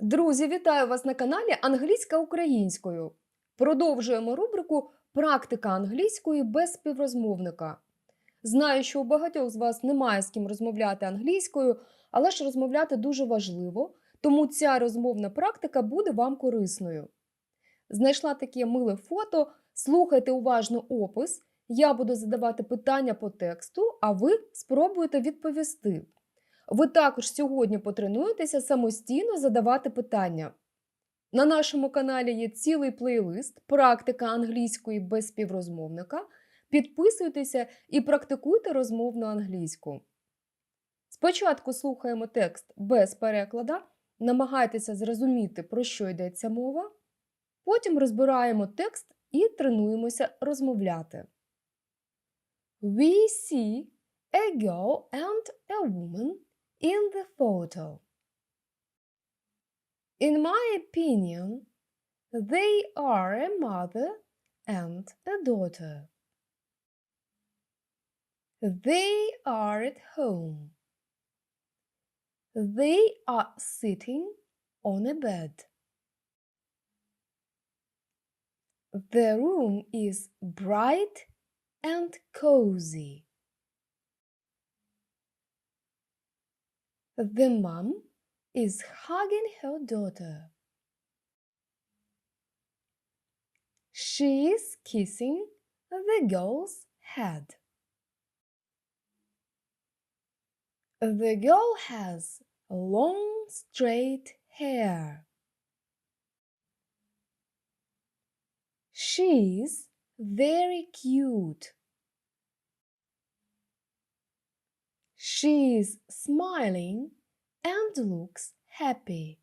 Друзі, вітаю вас на каналі Англійська українською. Продовжуємо рубрику Практика англійської без співрозмовника. Знаю, що у багатьох з вас немає з ким розмовляти англійською, але ж розмовляти дуже важливо, тому ця розмовна практика буде вам корисною. Знайшла таке миле фото, слухайте уважно опис. Я буду задавати питання по тексту, а ви спробуєте відповісти. Ви також сьогодні потренуєтеся самостійно задавати питання. На нашому каналі є цілий плейлист Практика англійської без співрозмовника. Підписуйтеся і практикуйте розмовну англійську. Спочатку слухаємо текст без переклада, намагайтеся зрозуміти, про що йдеться мова. Потім розбираємо текст і тренуємося розмовляти. We see a girl and a woman in the photo. In my opinion, they are a mother and a daughter. They are at home. They are sitting on a bed. The room is bright and cozy. The mom is hugging her daughter. She is kissing the girl's head. The girl has long straight hair. She is very cute. She is smiling and looks happy.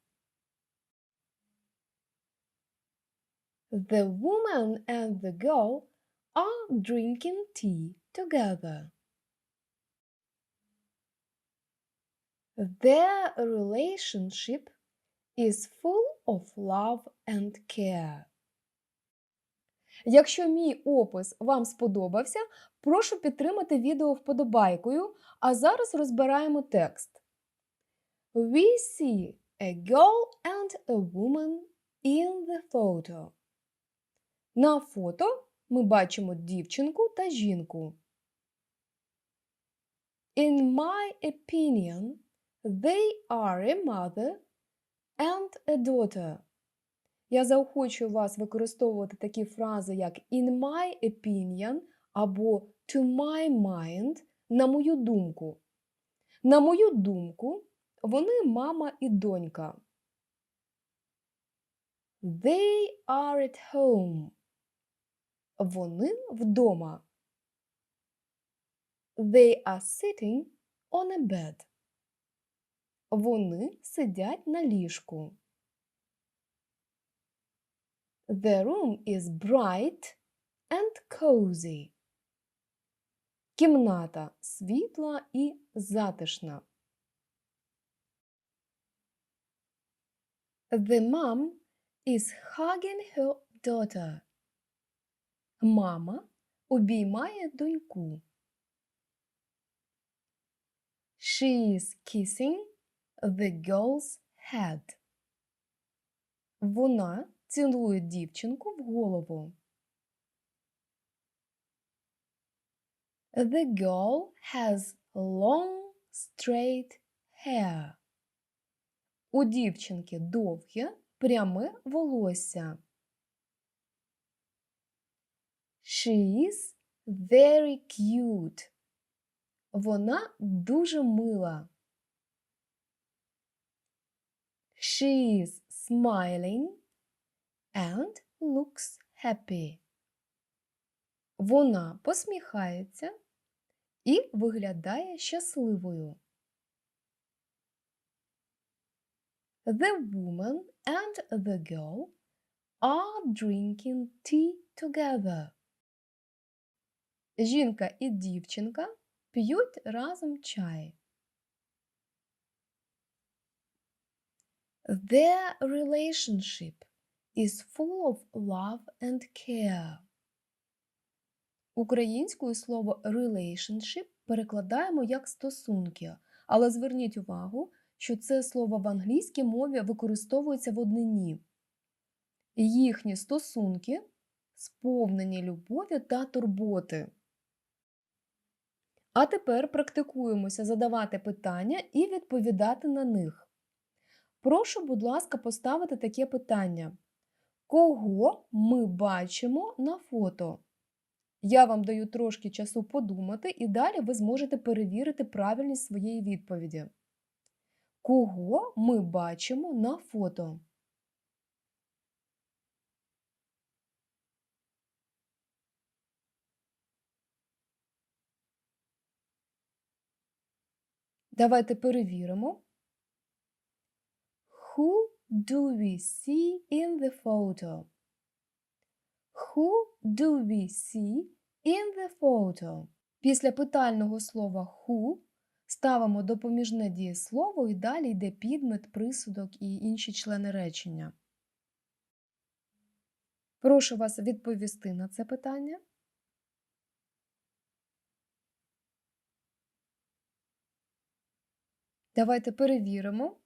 The woman and the girl are drinking tea together. Their relationship is full of love and care. Якщо мій опис вам сподобався, прошу підтримати відео вподобайкою, а зараз розбираємо текст. We see a girl and a woman in the photo. На фото ми бачимо дівчинку та жінку. In my opinion, they are a mother and a daughter. Я заохочую вас використовувати такі фрази, як in my opinion або to my mind, на мою думку. На мою думку, вони мама і донька. They are at home. Вони вдома. They are sitting on a bed. Вони сидять на ліжку. The room is bright and cozy. Кімната світла і затишна. The mom is hugging her daughter. Мама обіймає доньку. She is kissing the girl's head. Вона цілує дівчинку в голову. The girl has long straight hair. У дівчинки довге пряме волосся. She is very cute. Вона дуже мила. She is smiling and looks happy. Вона посміхається і виглядає щасливою. The woman and the girl are drinking tea together. Жінка і дівчинка п'ють разом чай. Their relationship is full of love and care. Українською слово relationship перекладаємо як стосунки, але зверніть увагу, що це слово в англійській мові використовується в однині. Їхні стосунки сповнені любові та турботи. А тепер практикуємося задавати питання і відповідати на них. Прошу, будь ласка, поставити таке питання. Кого ми бачимо на фото? Я вам даю трошки часу подумати, і далі ви зможете перевірити правильність своєї відповіді. Кого ми бачимо на фото? Давайте перевіримо. Who do we see in the photo? Who do we see in the photo? Після питального слова who ставимо допоміжне дієслово і далі йде підмет, присудок і інші члени речення. Прошу вас відповісти на це питання. Давайте перевіримо.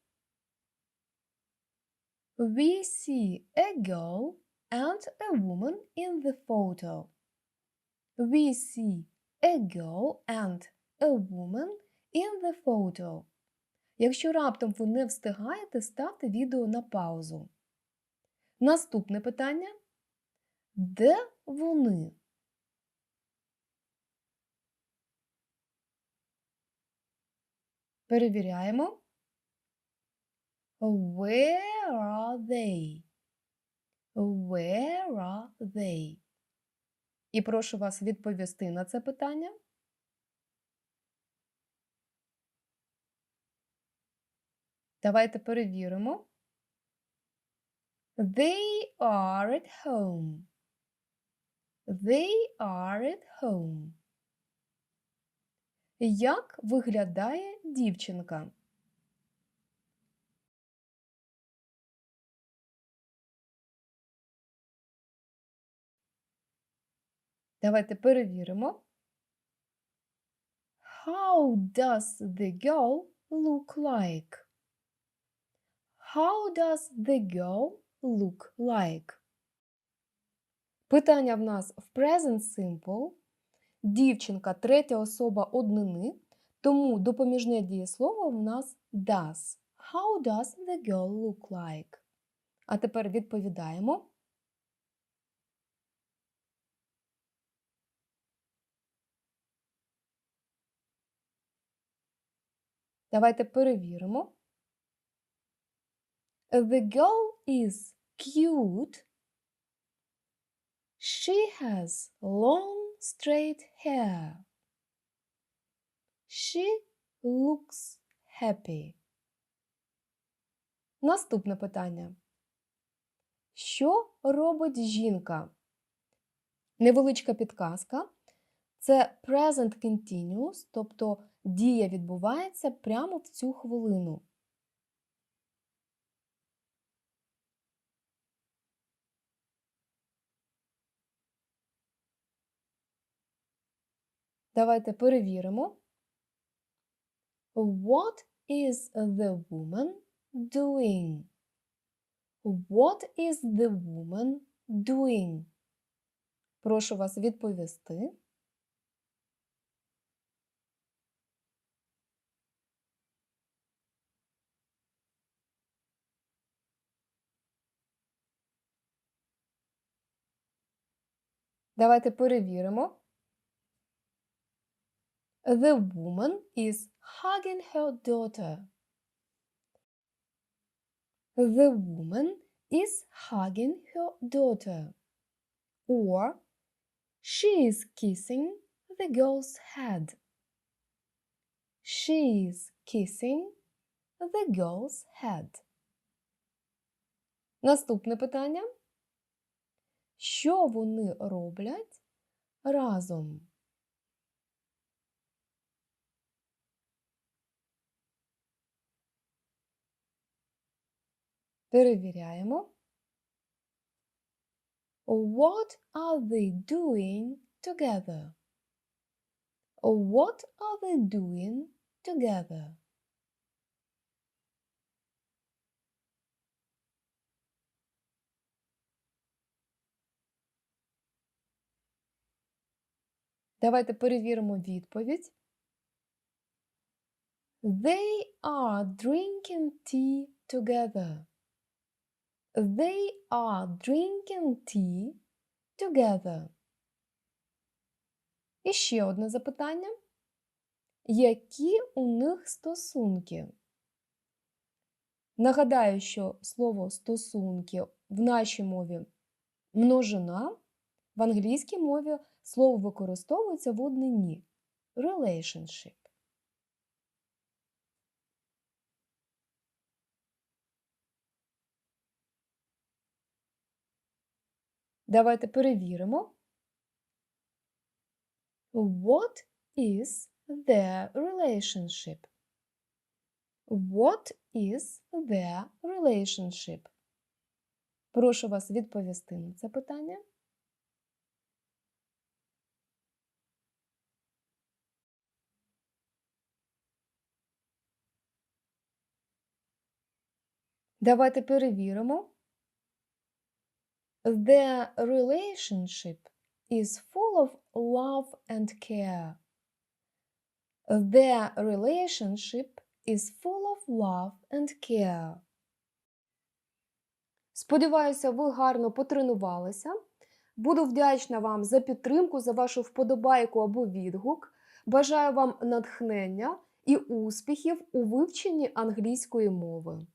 We see a girl and a woman in the photo. We see a girl and a woman in the photo. Якщо раптом ви не встигаєте, ставте відео на паузу. Наступне питання. Де вони? Перевіряємо. Where are they? Where are they? І прошу вас відповісти на це питання. Давайте перевіримо. They are at home. They are at home. Як виглядає дівчинка? Давайте перевіримо. How does the girl look like? How does the girl look like? Питання в нас в present simple. Дівчинка третя особа однини, тому допоміжне дієслово в нас does. How does the girl look like? А тепер відповідаємо. Давайте перевіримо. The girl is cute. She has long straight hair. She looks happy. Наступне питання. Що робить жінка? Невеличка підказка. Це present continuous, тобто дія відбувається прямо в цю хвилину. Давайте перевіримо. What is the woman doing? What is the woman doing? Прошу вас відповісти. Давайте перевіримо. The woman is hugging her daughter. The woman is hugging her daughter. Or she is kissing the girl's head. She is kissing the girl's head. Наступне питання. Що вони роблять разом? Перевіряємо. What are they doing together? What are they doing together? Давайте перевіримо відповідь. They are drinking tea together. They are drinking tea together. І ще одне запитання. Які у них стосунки? Нагадаю, що слово стосунки в нашій мові множина, в англійській мові слово використовується в однині relationship. Давайте перевіримо. What is their relationship? What is their relationship? Прошу вас відповісти на це питання. Давайте перевіримо. Their relationship is full of love and care. Their relationship is full of love and care. Сподіваюся, ви гарно потренувалися. Буду вдячна вам за підтримку, за вашу вподобайку або відгук. Бажаю вам натхнення і успіхів у вивченні англійської мови.